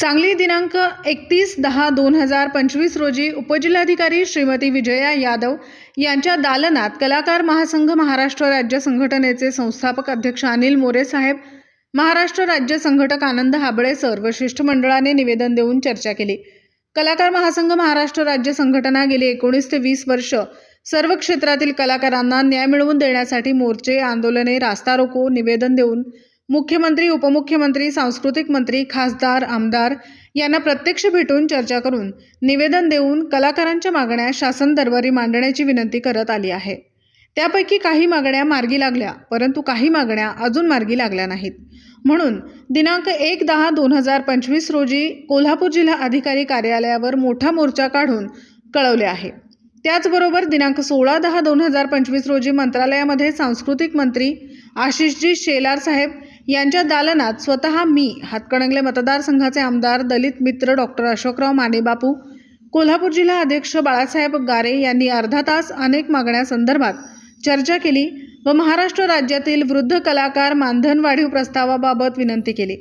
सांगली दिनांक एकतीस दहा दोन हजार पंचवीस रोजी उपजिल्हाधिकारी श्रीमती विजया यादव यांच्या दालनात कलाकार महासंघ महाराष्ट्र राज्य संघटनेचे संस्थापक अध्यक्ष अनिल मोरे साहेब महाराष्ट्र राज्य संघटक आनंद हाबळे सर व शिष्टमंडळाने निवेदन देऊन चर्चा केली. कलाकार महासंघ महाराष्ट्र राज्य संघटना गेली एकोणीस ते वीस वर्ष सर्व क्षेत्रातील कलाकारांना न्याय मिळवून देण्यासाठी मोर्चे आंदोलने रास्ता रोको निवेदन देऊन मुख्यमंत्री उपमुख्यमंत्री सांस्कृतिक मंत्री खासदार आमदार यांना प्रत्यक्ष भेटून चर्चा करून निवेदन देऊन कलाकारांच्या मागण्या शासन दरबारी मांडण्याची विनंती करत आली आहे. त्यापैकी काही मागण्या मार्गी लागल्या परंतु काही मागण्या अजून मार्गी लागल्या नाहीत. म्हणून दिनांक एक दहा दोन हजार पंचवीस रोजी कोल्हापूर जिल्हा अधिकारी कार्यालयावर मोठा मोर्चा काढून कळवले आहे. त्याचबरोबर दिनांक सोळा दहा दोन हजार पंचवीस रोजी मंत्रालयामध्ये सांस्कृतिक मंत्री आशिषजी शेलार साहेब यांच्या दालनात स्वतः मी हातकणंगले मतदारसंघाचे आमदार दलित मित्र डॉक्टर अशोकराव मानेबापू कोल्हापूर जिल्हा अध्यक्ष बाळासाहेब गारे यांनी अर्धा तास अनेक मागण्यासंदर्भात चर्चा केली व महाराष्ट्र राज्यातील वृद्ध कलाकार मानधन वाढीव प्रस्तावाबाबत विनंती केली.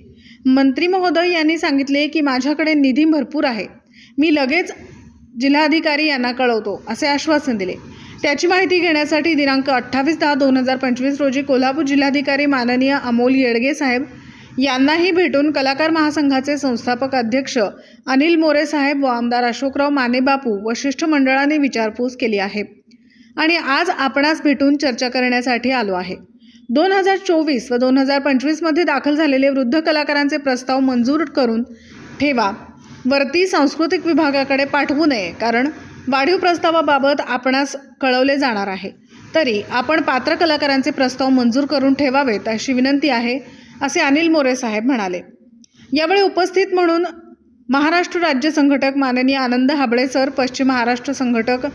मंत्री महोदय यांनी सांगितले की माझ्याकडे निधी भरपूर आहे. मी लगेच जिल्हाधिकारी यांना कळवतो असे आश्वासन दिले. त्याची माहिती घेण्यासाठी दिनांक अठ्ठावीस दहा दोन हजार पंचवीस रोजी कोल्हापूर जिल्हाधिकारी माननीय अमोल येडगे साहेब यांनाही भेटून कलाकार महासंघाचे संस्थापक अध्यक्ष अनिल मोरे साहेब व आमदार अशोकराव मानेबापू व शिष्टमंडळाने विचारपूस केली आहे. आणि आज आपणास भेटून चर्चा करण्यासाठी आलो आहे. दोन हजार चोवीस व दोन हजार पंचवीसमध्ये दाखल झालेले वृद्ध कलाकारांचे प्रस्ताव मंजूर करून ठेवा. वरती सांस्कृतिक विभागाकडे पाठवू नये कारण वाढीव प्रस्तावाबाबत आपणास कळवले जाणार आहे. तरी आपण पात्र कलाकारांचे प्रस्ताव मंजूर करून ठेवावेत अशी विनंती आहे असे अनिल मोरे साहेब म्हणाले. यावेळी उपस्थित म्हणून महाराष्ट्र राज्य संघटक माननीय आनंद हाबळे सर पश्चिम महाराष्ट्र संघटक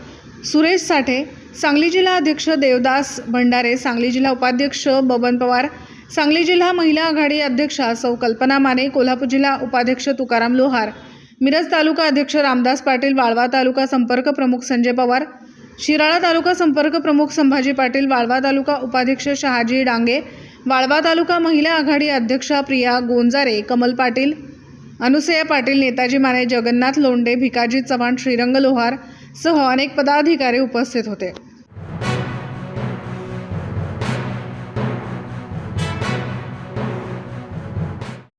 सुरेश साठे सांगली जिल्हा अध्यक्ष देवदास भंडारे सांगली जिल्हा उपाध्यक्ष बबन पवार सांगली जिल्हा महिला आघाडी अध्यक्षा सौ कल्पना माने कोल्हापूर जिल्हा उपाध्यक्ष तुकाराम लोहार मिरज तालुका अध्यक्ष रामदास पाटील वाळवा तालुका संपर्क प्रमुख संजय पवार शिराळा तालुका संपर्क प्रमुख संभाजी पाटील वाळवा तालुका उपाध्यक्ष शहाजी डांगे वाळवा तालुका महिला आघाडी अध्यक्षा प्रिया गोंजारे कमल पाटील अनुसया पाटील नेताजी माने जगन्नाथ लोंडे भिकाजी चव्हाण श्रीरंग लोहार सह अनेक पदाधिकारी उपस्थित होते.